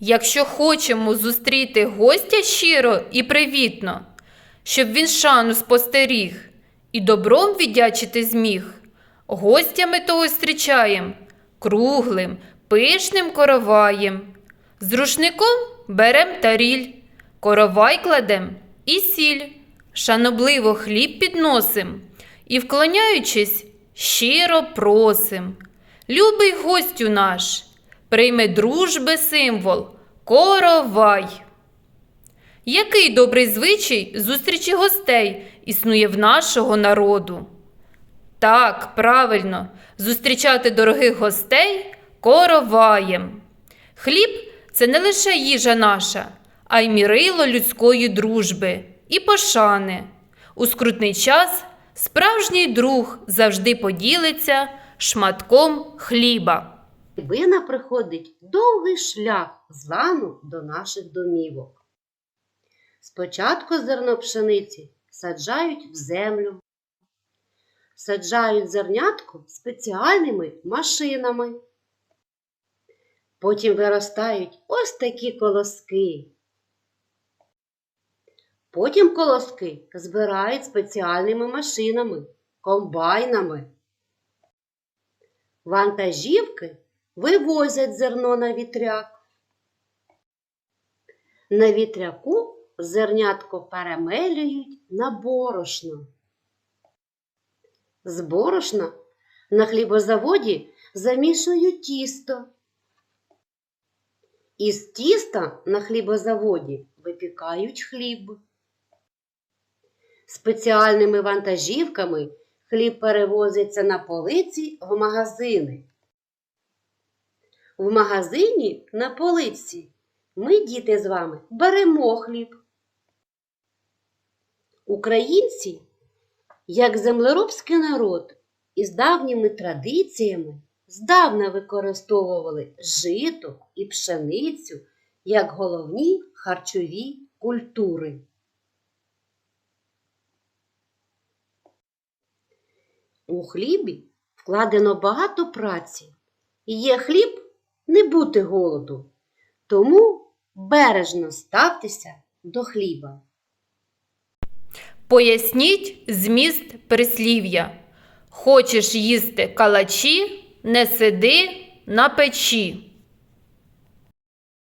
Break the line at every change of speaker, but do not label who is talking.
Якщо хочемо зустріти гостя щиро і привітно, щоб він шану спостеріг і добром віддячити зміг, гостя ми того зустрічаєм круглим, пишним короваєм. З рушником берем таріль, коровай кладем і сіль, шанобливо хліб підносим і, вклоняючись, щиро просим. Любий гостю наш, прийми дружби символ, коровай. Який добрий звичай зустрічі гостей існує в нашого народу? Так, правильно, зустрічати дорогих гостей короваєм. Хліб це не лише їжа наша, а й мірило людської дружби і пошани. У скрутний час справжній друг завжди поділиться шматком хліба.
Бина приходить довгий шлях з лану до наших домівок. Спочатку зерно пшениці саджають в землю, саджають зернятко спеціальними машинами. Потім виростають ось такі колоски. Потім колоски збирають спеціальними машинами, комбайнами. Вантажівки вивозять зерно на вітряк. На вітряку зернятко перемелюють на борошно. З борошна на хлібозаводі замішують тісто. Із тіста на хлібозаводі випікають хліб. Спеціальними вантажівками хліб перевозиться на полиці в магазини. В магазині на полиці ми, діти, з вами беремо хліб. Українці, як землеробський народ, із давніми традиціями здавна використовували жито і пшеницю як головні харчові культури. У хлібі вкладено багато праці. І Є хліб не бути голоду. Тому бережно ставтеся до хліба.
Поясніть зміст прислів'я. Хочеш їсти калачі, не сиди на печі.